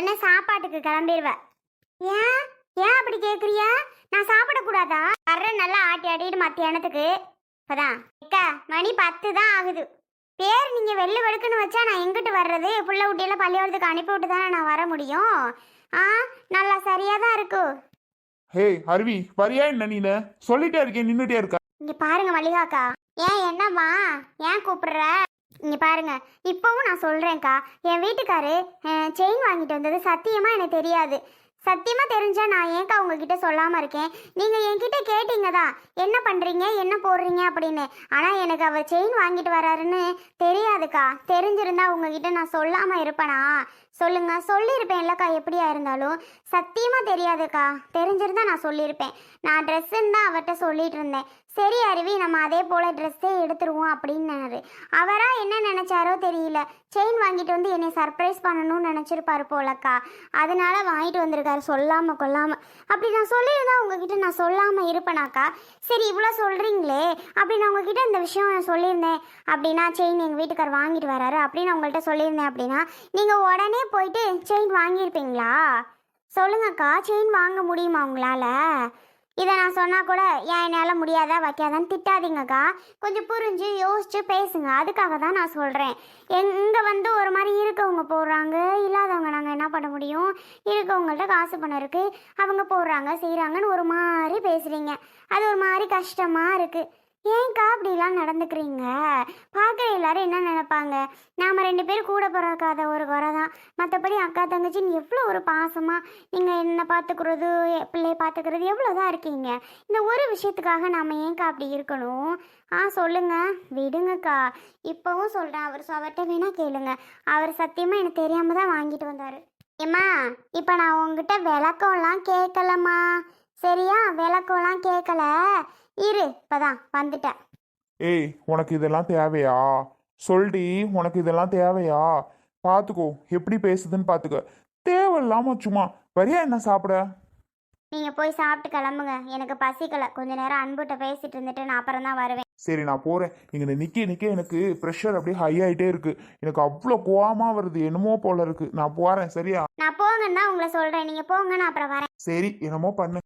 உடனே சாப்பாட்டுக்கு கிளம்பிடுவ ஏன்? ஏன் அப்படி கேக்குறியா? நான் சாப்பிடக்கூடாதா வர்ற நல்லா ஆட்டி ஆட்டிட்டு மத்தியானத்துக்கு. இப்பதான் அக்கா மணி பத்து தான் ஆகுது. பேர் நீங்க வெள்ளை வெடுக்குன்னு வச்சா நான் எங்கிட்டு வர்றது? புள்ள குட்டியெல்லாம் பள்ளிக்கூடத்துக்கு அனுப்பி விட்டு தானே நான் வர முடியும்? ஆ நல்லா சரியா தான் இருக்கு. ஹே அருவி வரியா என்ன நீனு? சொல்லிட்டே இருக்கேன் நின்னுட்டே இருக்க. இங்க பாருங்க மல்லிகாக்கா. ஏன் என்னம்மா? ஏன் கூப்பிடுற? இங்கே பாருங்க இப்போவும் நான் சொல்கிறேன்க்கா என் வீட்டுக்காரு செயின் வாங்கிட்டு வந்தது சத்தியமாக எனக்கு தெரியாது. சத்தியமாக தெரிஞ்சா நான் ஏன்க்கா உங்ககிட்ட சொல்லாமல் இருக்கேன்? நீங்கள் என்கிட்ட கேட்டீங்க தான். என்ன பண்ணுறீங்க என்ன போடுறீங்க? அப்படின்னு. ஆனால் எனக்கு அவர் செயின் வாங்கிட்டு வராருன்னு தெரியாதுக்கா. தெரிஞ்சிருந்தா உங்ககிட்ட நான் சொல்லாமல் இருப்பேனா? சொல்லுங்க சொல்லியிருப்பேன் இல்லைக்கா எப்படியா இருந்தாலும். சத்தியமாக தெரியாதுக்கா. தெரிஞ்சிருந்தா நான் சொல்லியிருப்பேன். நான் ட்ரெஸ்ஸுன்னு தான் அவர்கிட்ட சொல்லிட்டு இருந்தேன். சரி அருவி நம்ம அதே போல் ட்ரெஸ்ஸே எடுத்துருவோம் அப்படின்னாரு. அவராக என்ன நினச்சாரோ தெரியல. செயின் வாங்கிட்டு வந்து என்னை சர்ப்ரைஸ் பண்ணணும்னு நினச்சிருப்பாரு போலக்கா. அதனால வாங்கிட்டு வந்திருக்காரு சொல்லாமல் கொல்லாமல் அப்படி நான் சொல்லியிருந்தா உங்ககிட்ட நான் சொல்லாமல் இருப்பேனாக்கா. சரி இவ்வளோ சொல்கிறீங்களே அப்படி நான் உங்ககிட்ட இந்த விஷயம் நான் சொல்லியிருந்தேன். அப்படின்னா செயின் எங்கள் வீட்டுக்கார் வாங்கிட்டு வராரு. அப்படின்னு உங்கள்கிட்ட சொல்லியிருந்தேன் அப்படின்னா நீங்கள் உடனே போயிட்டு செயின் வாங்கியிருப்பீங்களா? சொல்லுங்கக்கா செயின் வாங்க முடியுமா உங்களால்? இதை நான் சொன்னால் கூட ஏன் என்னால் முடியாதா? வைக்காதான்னு திட்டாதீங்கக்கா. கொஞ்சம் புரிஞ்சு யோசிச்சு பேசுங்க. அதுக்காக தான் நான் சொல்கிறேன் எங்கே வந்து ஒரு மாதிரி இருக்கவங்க போடுறாங்க. இல்லாதவங்க நாங்கள் என்ன பண்ண முடியும்? இருக்கவங்கள்ட்ட காசு பணம் இருக்குது அவங்க போடுறாங்க செய்கிறாங்கன்னு ஒரு மாதிரி பேசுகிறீங்க அது ஒரு மாதிரி கஷ்டமாக இருக்குது ஏன்க்கா அப்படிலாம் நடந்துக்கிறீங்க? பார்க்குற எல்லாரும் என்ன நினைப்பாங்க? நாம் ரெண்டு பேரும் கூட பிறக்காத ஒரு குறை தான். மற்றபடி அக்கா தங்கச்சின்னு எவ்வளோ ஒரு பாசமாக நீங்கள் என்ன பார்த்துக்கிறது பிள்ளைய பார்த்துக்கிறது எவ்வளோ தான் இருக்கீங்க. இந்த ஒரு விஷயத்துக்காக நாம் ஏன்க்கா அப்படி இருக்கணும்? ஆ சொல்லுங்க. விடுங்கக்கா. இப்போவும் சொல்கிறேன் அவர் சொவர்ட்ட அவர்கிட்ட வேணால் கேளுங்க. அவர் சத்தியமாக எனக்கு தெரியாமல் தான் வாங்கிட்டு வந்தார். ஏம்மா இப்போ நான் உங்ககிட்ட விளக்கம்லாம் கேட்கலம்மா. சரியா? விளக்கம்லாம் கேட்கல. இரு இப்போதான் வந்துட்டேன். ஏய் உனக்கு இதெல்லாம் தேவையா? சொல்டி உனக்கு இதெல்லாம் தேவையா? பார்த்துக்கோ எப்படி பேசுதுன்னு பார்த்துக்க தேவையில்லாம சும்மா வரியா என்ன சாப்பிட? நீங்கள் போய் சாப்பிட்டு கிளம்புங்க. எனக்கு பசிக்கலை. கொஞ்ச நேரம் அன்புட்ட பேசிட்டு இருந்துட்டு நான் அப்புறம் தான் வருவேன். சரி நான் போகிறேன் இங்கே நிற்க நிற்க எனக்கு ப்ரெஷர் அப்படியே ஹை ஆகிட்டே இருக்கு. எனக்கு அவ்வளோ கோவமாக வருது. என்னமோ போல இருக்கு. நான் போகிறேன் சரியா? நான் போங்கன்னு உங்களை சொல்கிறேன் நீங்கள் போங்க நான் அப்புறம் வரேன். சரி என்னமோ பண்ணு.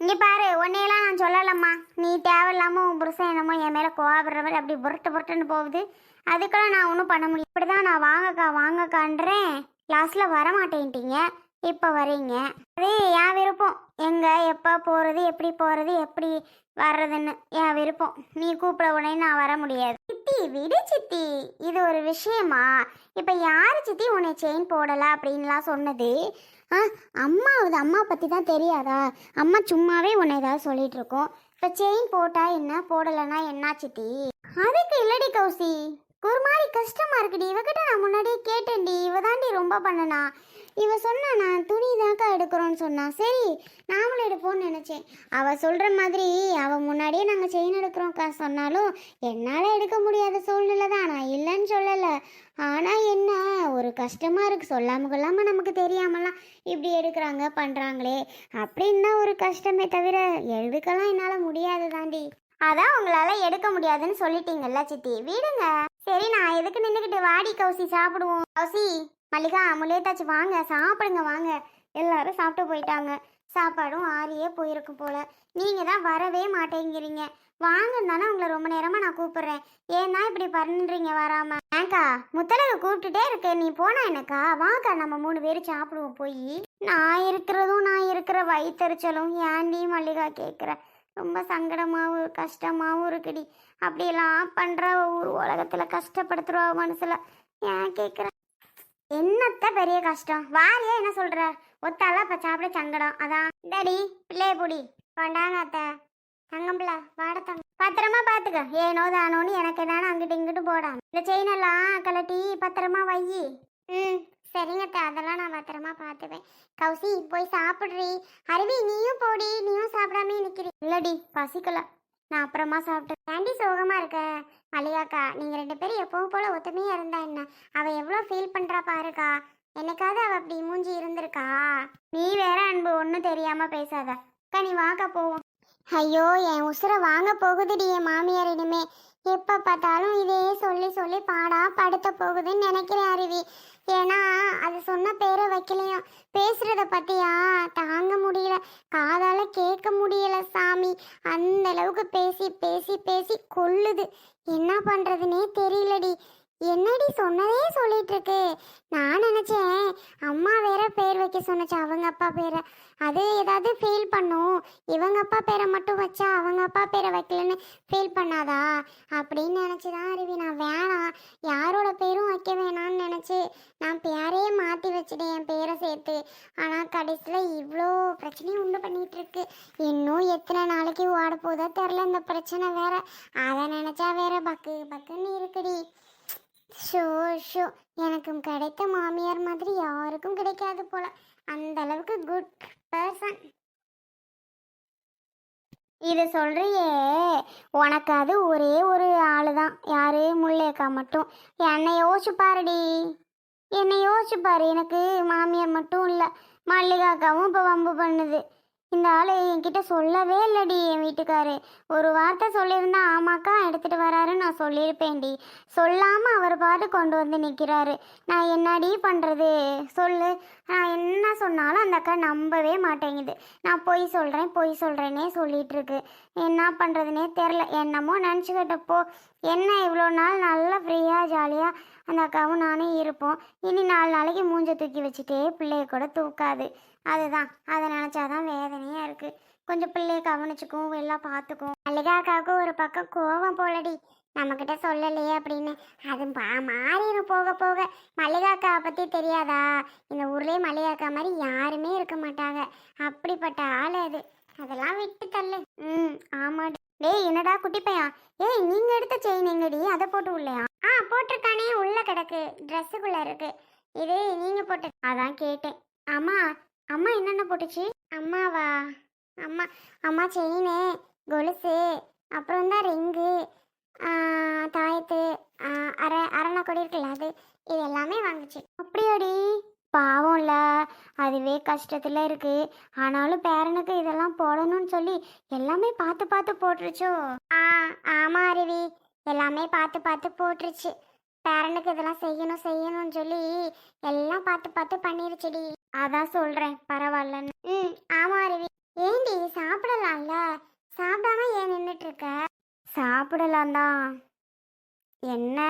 இங்கே பாரு உன்னையெல்லாம் நான் சொல்லலம்மா. நீ தேவையில்லாமல் உன் புருஷன் என்னமோ என் மேலே கோவப்படுற மாதிரி அப்படி புரட்டு புரட்டுன்னு போகுது. அதுக்கெல்லாம் நான் ஒன்றும் பண்ண முடியும் இப்படி தான் நான் வாங்கக்கா வாங்கக்கான்றேன். லாஸ்ட்டில் வரமாட்டேன்ட்டீங்க. இப்போ வரீங்க. அது என் விருப்பம். எங்கே எப்போ போகிறது எப்படி போகிறது எப்படி வர்றதுன்னு என் விருப்பம். நீ கூப்பிட உடனே நான் வர முடியாது. சித்தி விடு சித்தி. இது ஒரு விஷயமா? இப்போ யார் சித்தி உன்னை செயின் போடலை அப்படின்லாம் சொன்னது? ஆ அம்மாவது அம்மா பற்றி தான் தெரியாதா? அம்மா சும்மாவே உன்னை ஏதாவது சொல்லிட்டு இருக்கோம். இப்போ செயின் போட்டால் என்ன? போடலைன்னா என்ன சித்தி? அதுக்கு இல்லடி கௌசி. ஒரு மாதிரி கஷ்டமாக இருக்குடி. இவகிட்ட நான் முன்னாடியே கேட்டேன்டி. இவ தாண்டி ரொம்ப பண்ணனா. இவ சொன்னா நான் துணி தாக்கா எடுக்கிறோன்னு சொன்னா. சரி நாமளும் எடுப்போம்னு நினச்சேன். அவ சொல்கிற மாதிரி அவ முன்னாடியே நாங்கள் செயின் எடுக்கிறோம்க்கா சொன்னாலும் என்னால் எடுக்க முடியாத சூழ்நிலை தான். நான் இல்லைன்னு சொல்லலை. ஆனால் என்ன ஒரு கஷ்டமாக இருக்குது சொல்லாமல் கொள்ளாமல் நமக்கு தெரியாமலாம் இப்படி எடுக்கிறாங்க பண்ணுறாங்களே அப்படின்னா ஒரு கஷ்டமே தவிர எடுக்கலாம் என்னால் முடியாது தாண்டி. அதான் உங்களால் எடுக்க முடியாதுன்னு சொல்லிட்டீங்கல்ல சித்தி. வீடுங்க. சரி நான் எதுக்கு நின்றுக்கிட்டு வாடி கௌசி சாப்பிடுவோம். கௌசி மல்லிகா முல்லேத்தாச்சு வாங்க சாப்பிடுங்க வாங்க. எல்லாரும் சாப்பிட்டு போயிட்டாங்க. சாப்பாடும் ஆறியே போயிருக்கும் போல. நீங்கள் தான் வரவே மாட்டேங்கிறீங்க. வாங்கன்னு தானே உங்களை ரொம்ப நேரமாக நான் கூப்பிடுறேன். ஏன்னா இப்படி பண்ணுறீங்க வராம. ஏங்கா முத்தலவை கூப்பிட்டுட்டே இருக்கு நீ போனா எனக்கா வாக்கா நம்ம மூணு பேரும் சாப்பிடுவோம் போய். நான் இருக்கிறதும் நான் இருக்கிற வயிற்றுச்சலும் ஏன்டி மல்லிகா கேட்குறேன் ரொம்ப சங்கடமாகவும் கஷ்டமாகவும் இருக்குடி. அப்படியெல்லாம் பண்ணுற ஒரு உலகத்தில் கஷ்டப்படுத்துருவா மனசில். ஏன் கேட்குறேன் என்னத்த பெரிய கஷ்டம்? வாரியே என்ன சொல்கிற ஒத்தால இப்போ சாப்பிட சங்கடம். அதான். டடி பிள்ளைய பொடி. கொண்டாங்க அத்தை. தங்கம்பிள்ள வாட தங்க பத்திரமா பார்த்துக்க ஏனோ தானோன்னு எனக்கு என்னன்னு அங்கிட்டு இங்கிட்டு போடாம. இந்த செயின் எல்லாம் கலட்டி பத்திரமா வை ம். சரிங்கத்த அதெல்லாம் நான் பத்திரமா பார்த்துப்பேன். கௌசி போய் சாப்பிட்றி. அருவி நீயும் போடி. நீயும் சாப்பிடாம நிற்கிறி இல்லடி பசிக்கல. நான் அப்புறமா சாப்பிட்டேன் ஆண்டி சோகமா இருக்க? மல்லிகாக்கா நீங்க ரெண்டு பேரும் எப்பவும் போல ஒத்துமையா இருந்தா என்ன? அவ எவ்வளோ ஃபீல் பண்றா பாருக்கா. என்னைக்காவது அவ அப்படி மூஞ்சி இருந்திருக்கா? நீ வேற அன்பு ஒன்றும் தெரியாம பேசாத. அக்கா நீ வாங்க போவோம். ஐயோ என் உசுரை வாங்க போகுதுடி என் மாமியார் இனிமே. எப்போ பார்த்தாலும் இதே சொல்லி சொல்லி பாடா படுத்த போகுதுன்னு நினைக்கிறேன் அருவி. ஏன்னா அது சொன்ன பேரை வைக்கலையா? பேசுறத பத்தியா தாங்க முடியல. காதால கேட்க முடியல சாமி. அந்த அளவுக்கு பேசி பேசி பேசி கொல்லுது என்ன பண்றதுன்னே தெரியலடி. என்னடி சொன்னதே சொல்லிட்டு இருக்கு நான் நினைச்சேன் அம்மா வேற பேர் வைக்க சொன்னச்சு அவங்க அப்பா பேரை. அது ஏதாவது ஃபீல் பண்ணும். இவங்க அப்பா பேரை மட்டும் வச்சா அவங்க அப்பா பேரை வைக்கலன்னு ஃபீல் பண்ணாதா? அப்படின்னு நினச்சி தான் அருவி நான் வேணாம். யாரோட பேரும் வைக்க வேணாம்னு நினச்சி நான் பேரையே மாற்றி வச்சுட்டேன் என் பேரை சேர்த்து. ஆனால் கடைசியில் இவ்வளோ பிரச்சனையும் உண்டு பண்ணிகிட்டு இருக்கு இன்னும் எத்தனை நாளைக்கு ஓட போதோ தெரில இந்த பிரச்சனை வேற. அதை நினச்சா வேற பக்கு பக்குன்னு இருக்குடி. ஷோ ஷோ. எனக்கு கிடைத்த மாமியார் மாதிரி யாருக்கும் கிடைக்காது போல. அந்த அளவுக்கு குட் பர்சன் இது சொல்றியே உனக்கு அது ஒரே ஒரு ஆளு தான் யாரு? முல்லேக்கா மட்டும். என்னை யோசிச்சு பாருடி. என்னை யோசிச்சு பாரு. எனக்கு மாமியார் மட்டும் இல்லை மல்லிகாக்காவும் இப்போ வம்பு பண்ணுது. இந்த ஆள் என்கிட்ட சொல்லவே இல்லடி என் வீட்டுக்காரு. ஒரு வார்த்தை சொல்லியிருந்தா ஆமாக்கா எடுத்துட்டு வராருன்னு நான் சொல்லியிருப்பேன்டி. சொல்லாம அவர் பாட்டு கொண்டு வந்து நிற்கிறாரு நான் என்னடி பண்ணுறது சொல்லு. நான் என்ன சொன்னாலும் அந்த அக்கா நம்பவே மாட்டேங்குது. நான் பொய் சொல்கிறேன் பொய் சொல்கிறேனே சொல்லிட்டு இருக்கு என்ன பண்ணுறதுனே தெரில என்னமோ நினச்சிக்கிட்டப்போ என்ன இவ்வளோ நாள் நல்லா ஃப்ரீயாக ஜாலியாக அந்த அக்காவும் நானே இருப்போம். இனி நாலு நாளைக்கு மூஞ்ச தூக்கி வச்சுட்டே பிள்ளைய கூட தூக்காது. அதுதான். அதை நினச்சாதான் வேதனையாக இருக்குது கொஞ்சம் பிள்ளைய கவனிச்சுக்கும் எல்லாம் பார்த்துக்கும் மல்லிகா அக்காவுக்கு ஒரு பக்கம் கோவம் போலடி. நம்மக்கிட்ட சொல்லலையே அப்படின்னு. அது பா மாறிடும் போக போக மல்லிகாக்காவை பற்றி தெரியாதா? இந்த ஊர்லேயே மல்லிகாக்கா மாதிரி யாருமே இருக்க மாட்டாங்க. அப்படிப்பட்ட ஆள் அது. அதெல்லாம் விட்டு தள்ளு. ம் ஆமாடி. டேய் என்னடா குட்டிப்பையா ஏய் நீங்க எடுத்த செயின் எங்கடி? அதை போட்டு உள்ளையா? ஆ போட்டிருக்கானே உள்ள கிடக்கு. ட்ரெஸ்ஸுக்குள்ள இருக்கு. இது நீங்க போட்டு. அதான் கேட்டேன். அம்மா அம்மா என்னென்ன போட்டுச்சு? அம்மாவா? அம்மா அம்மா செயின் கொலுசு அப்புறம் தான் ரிங்கு தாயத்து அரை அரணை கொடி இருக்குல்ல அது இது எல்லாமே வாங்குச்சு. அப்படியாடி? பாவம்ல அதுவே கஷ்டத்தில் இருக்கு. ஆனாலும் பேரனுக்கு இதெல்லாம் போடணும்னு சொல்லி எல்லாமே பார்த்து பார்த்து போட்டுருச்சோ? ஆ ஆமாம் அருவி. எல்லாமே பார்த்து பார்த்து போட்டுருச்சு. பேரனுக்கு இதெல்லாம் செய்யணும் செய்யணும்னு சொல்லி எல்லாம் பார்த்து பார்த்து பண்ணிருச்சுடி. அதான் சொல்கிறேன் பரவாயில்லன்னு. ம் ஆமாம் அருவி. ஏண்டி சாப்பிடலாம்ல? சாப்பிடாம ஏன் நின்றுட்டு இருக்க? சாப்பிடலாம் தான் என்ன?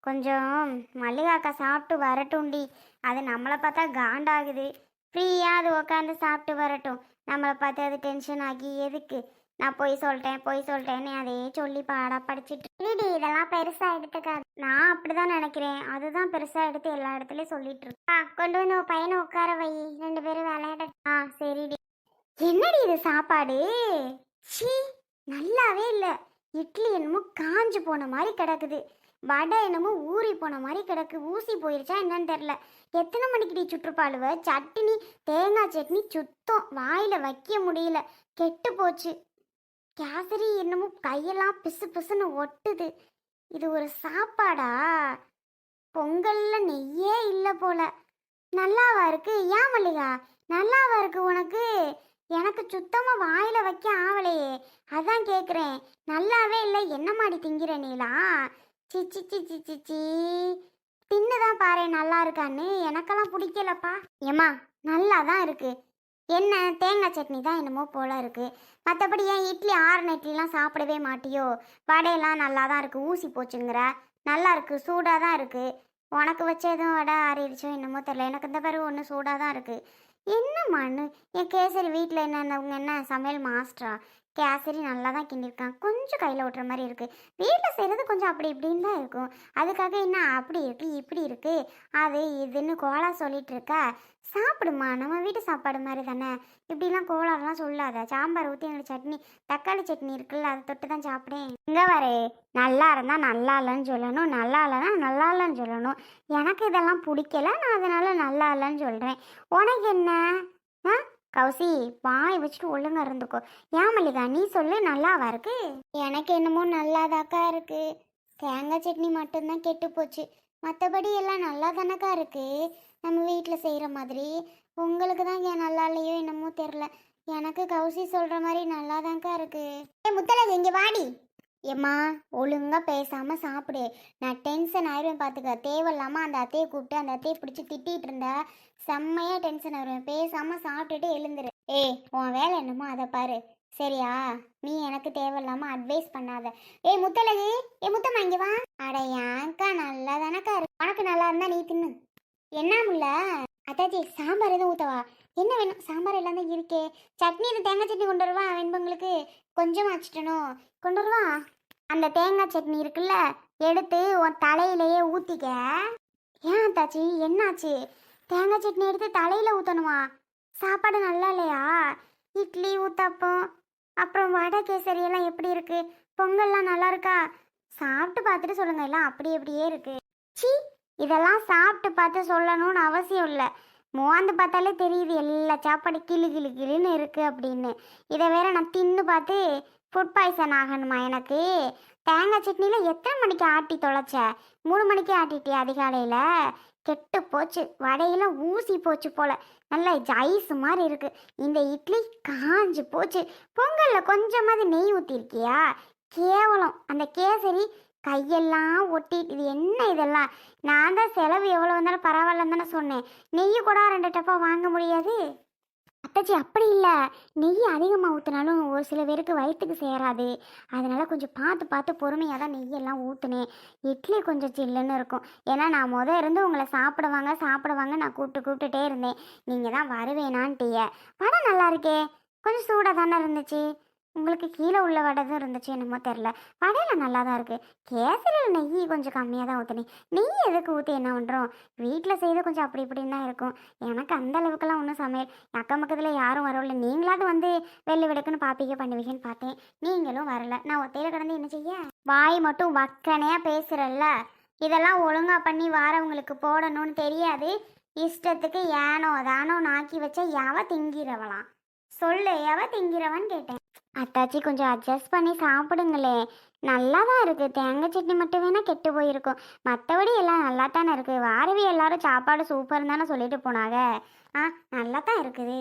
கொஞ்சம் மல்லிகாக்கா சாப்பிட்டு வரட்டும்டி. அது நம்மளை பார்த்தா காண்டாகுது. ஃப்ரீயாக அது உட்காந்து சாப்பிட்டு வரட்டும். நம்மளை பார்த்து அது டென்ஷன் ஆகி எதுக்கு? நான் போய் சொல்லிட்டேன் போய் சொல்லிட்டேன்னு அதே சொல்லி பாடா படிச்சுட்டு. இல்லடி இதெல்லாம் பெருசாக எடுத்துக்காது. நான் அப்படிதான் நினைக்கிறேன். அதுதான் பெருசாக எடுத்து எல்லா இடத்துலையும் சொல்லிட்டு இருக்கா கொண்டு வந்து உன் பையனை உட்கார வை. ரெண்டு பேரும் விளையாட. ஆ சரிடி. என்னடி இது சாப்பாடு? சீ நல்லாவே இல்லை. இட்லி என்னமோ காஞ்சு போன மாதிரி கிடக்குது. வடை என்னமோ ஊறி போன மாதிரி கிடக்கு. ஊசி போயிருச்சா என்னன்னு தெரில எத்தனை மணிக்குடி சுற்றுப்பாளுவ சட்னி தேங்காய் சட்னி சுத்தம். வாயில் வைக்க முடியல. கெட்டு போச்சு. கேசரி என்னமோ கையெல்லாம் பிசு பிசுன்னு ஒட்டுது. இது ஒரு சாப்பாடா? பொங்கல்ல நெய்யே இல்லை போல. நல்லாவா இருக்கு? ஏன் மல்லிகா? நல்லாவா இருக்கு உனக்கு? எனக்கு சுத்தமாக வாயில் வைக்க ஆவலையே. அதான் கேட்குறேன் நல்லாவே இல்லை. என்ன மாடி திங்கிற நீலா? சிச்சி சிச்சி சிச்சி தின்னுதான் பாரு நல்லா இருக்கான்னு. எனக்கெல்லாம் பிடிக்கலப்பா. ஏம்மா நல்லா தான் இருக்குது என்ன தேங்காய் சட்னி தான் என்னமோ போல இருக்குது மற்றபடி ஏன் இட்லி ஆறுன இட்லிலாம் சாப்பிடவே மாட்டியோ? வடையெல்லாம் நல்லா தான் இருக்குது ஊசி போச்சுங்கிற. நல்லா இருக்குது சூடாக தான் இருக்குது உனக்கு வச்ச எதுவும் வடை ஆறிடுச்சோ என்னமோ தெரில எனக்கு இந்த பிறகு ஒன்று சூடாக தான் இருக்குது என்னம்மான்னு என் கேசரி வீட்டில் என்னென்னவங்க என்ன சமையல் மாஸ்டரா கேசரி நல்லா தான் கிண்டியிருக்கான். கொஞ்சம் கையில் ஓட்டுற மாதிரி இருக்குது வீட்டில் செய்கிறது கொஞ்சம் அப்படி இப்படின்னு தான் இருக்கும். அதுக்காக என்ன அப்படி இருக்குது இப்படி இருக்குது அது இதுன்னு கோலா சொல்லிட்டு இருக்கா? சாப்பிடுமா? நம்ம வீட்டு சாப்பாடு மாதிரி தானே? இப்படிலாம் கோலாலாம் சொல்லாத. சாம்பார் ஊற்றி எங்களுக்கு சட்னி தக்காளி சட்னி இருக்குல்ல அதை தொட்டு தான் சாப்பிடேன் இங்கே வரே நல்லா இருந்தால் நல்லா இல்லைன்னு சொல்லணும் நல்லா இல்லைன்னா நல்லா இல்லைன்னு சொல்லணும். எனக்கு இதெல்லாம் பிடிக்கல நான் அதனால் நல்லா இல்லைன்னு சொல்கிறேன் உனக்கு என்ன? ஆ? கௌசி வாய் வச்சுட்டு ஒழுங்கா இருந்துக்கோ. ஏன் மல்லிகா நீ சொல்லு நல்லாவா இருக்கு? எனக்கு என்னமோ நல்லாதாக்கா இருக்கு. தேங்காய் சட்னி மட்டும்தான் கெட்டு போச்சு மற்றபடி எல்லாம் நல்லா தானக்கா இருக்கு? நம்ம வீட்டில் செய்கிற மாதிரி. உங்களுக்கு தான் ஏன் நல்லா இல்லையோ என்னமோ தெரில. எனக்கு கௌசி சொல்கிற மாதிரி நல்லா இருக்கு. ஏ முத்தலகு இங்கே வாடி. ஏம்மா ஒழுங்காக பேசாம சாப்பிடு. நான் டென்ஷன் ஆயிடுவேன் பார்த்துக்க தேவையில்லாம அந்த அத்தையை கூப்பிட்டு அந்த அத்தையை பிடிச்சி திட்டிட்டு இருந்தா செம்மையாக டென்ஷன் ஆயிடுவேன் பேசாம சாப்பிட்டுட்டு எழுந்துரு. ஏய் உன் வேலை என்னமோ அதை பாரு. சரியா? நீ எனக்கு தேவையில்லாம அட்வைஸ் பண்ணாத. ஏய் முத்தலகு ஏ முத்தம்மா வாங்கி வா. அட ஏன்க்கா நல்லா தானக்கா இருக்கு உனக்கு நல்லா இருந்தா நீ தின்னு. என்ன முல்ல? அத்தாச்சி சாம்பார் எதுவும் ஊத்தவா? என்ன வேணும்? சாம்பார் எல்லாம் தான் இருக்கே. சட்னி இது தேங்காய் சட்னி கொண்டு வருவா வெண்பங்களுக்கு கொஞ்சமாக வச்சுட்டணும் கொண்டு வருவா? அந்த தேங்காய் சட்னி இருக்குல்ல எடுத்து உன் தலையிலேயே ஊற்றிக்க ஏன் அத்தாச்சி? என்னாச்சு? தேங்காய் சட்னி எடுத்து தலையில் ஊற்றணுமா சாப்பாடு நல்லா இல்லையா? இட்லி ஊத்தாப்பம் அப்புறம் வடை கேசரி எல்லாம் எப்படி இருக்கு? பொங்கல்லாம் நல்லா இருக்கா? சாப்பிட்டு பார்த்துட்டு சொல்லுங்க. எல்லாம் அப்படி அப்படியே இருக்கு. சி இதெல்லாம் சாப்பிட்டு பார்த்து சொல்லணும்னு அவசியம் இல்லை. மோந்து பார்த்தாலே தெரியுது எல்லா சாப்பாடு கிளி கிளு கிளின்னு இருக்குது அப்படின்னு. இதை வேற நான் தின்னு பார்த்து ஃபுட் பாய்சன் ஆகணுமா எனக்கு? தேங்காய் சட்னியில் எத்தனை மணிக்கு ஆட்டி தொலைச்ச? மூணு மணிக்கு ஆட்டிட்டியா அதிகாலையில்? கெட்டு போச்சு. வடையில ஊசி போச்சு போல். நல்லா ஜைஸ் மாதிரி இருக்குது இந்த இட்லி காஞ்சு போச்சு. பொங்கலில் கொஞ்சமாவது நெய் ஊற்றிருக்கியா கேவலம். அந்த கேசரி கையெல்லாம் ஒட்டிட்டு இது என்ன இதெல்லாம்? நான் தான் செலவு எவ்வளோ வந்தாலும் பரவாயில்லன்னு தானே சொன்னேன். நெய் கூட ரெண்டு டப்பா வாங்க முடியாது. அத்தாச்சி அப்படி இல்லை. நெய் அதிகமாக ஊற்றினாலும் ஒரு சில பேருக்கு வயிற்றுக்கு சேராது. அதனால் கொஞ்சம் பார்த்து பார்த்து பொறுமையாக தான் நெய்யெல்லாம் ஊற்றுனேன் இட்லி கொஞ்சம் சில்லுன்னு இருக்கும். ஏன்னா நான் முத இருந்து உங்களை சாப்பிடுவாங்க சாப்பிடுவாங்க நான் கூப்பிட்டு கூப்பிட்டுட்டே இருந்தேன். நீங்கள் தான் வருவேனான்ட்டிய படம் நல்லா இருக்கே. கொஞ்சம் சூடாக தானே இருந்துச்சு? உங்களுக்கு கீழே உள்ள வடை தான் இருந்துச்சு என்னமோ தெரில வடையில் நல்லா தான் இருக்குது கேசரியில் நெய் கொஞ்சம் கம்மியாக தான் ஊற்றினேன் நெய் எதுக்கு ஊற்றி என்ன பண்ணுறோம் வீட்டில் செய்து கொஞ்சம் அப்படி இப்படின்னு தான் இருக்கும். எனக்கு அந்த அளவுக்குலாம் ஒன்றும் சமையல். அக்கம் பக்கத்தில் யாரும் வரவில்லை நீங்களாவது வந்து வெள்ளை விடுக்குன்னு பாப்பிக்க பண்ணுவீங்கன்னு பார்த்தேன். நீங்களும் வரல. நான் ஒத்தையில் கிடந்து என்ன செய்ய? வாய் மட்டும் வக்கனையாக பேசுகிறல்ல இதெல்லாம் ஒழுங்காக பண்ணி வாரவங்களுக்கு போடணும்னு தெரியாது. இஷ்டத்துக்கு ஏனோ தானோ நாக்கி வச்சா எவ திங்கிறவளாம் சொல்லு எவ திங்கிறவன்னு கேட்டேன். அத்தாச்சி கொஞ்சம் அட்ஜஸ்ட் பண்ணி சாப்பிடுங்களே. நல்லா தான் இருக்குது தேங்காய் சட்னி மட்டும் வேணால் கெட்டு போயிருக்கும். மற்றபடி எல்லாம் நல்லா தானே இருக்குது வாரவி எல்லாரும் சாப்பாடு சூப்பர் தானே சொல்லிட்டு போனாங்க. ஆ நல்லா தான் இருக்குது.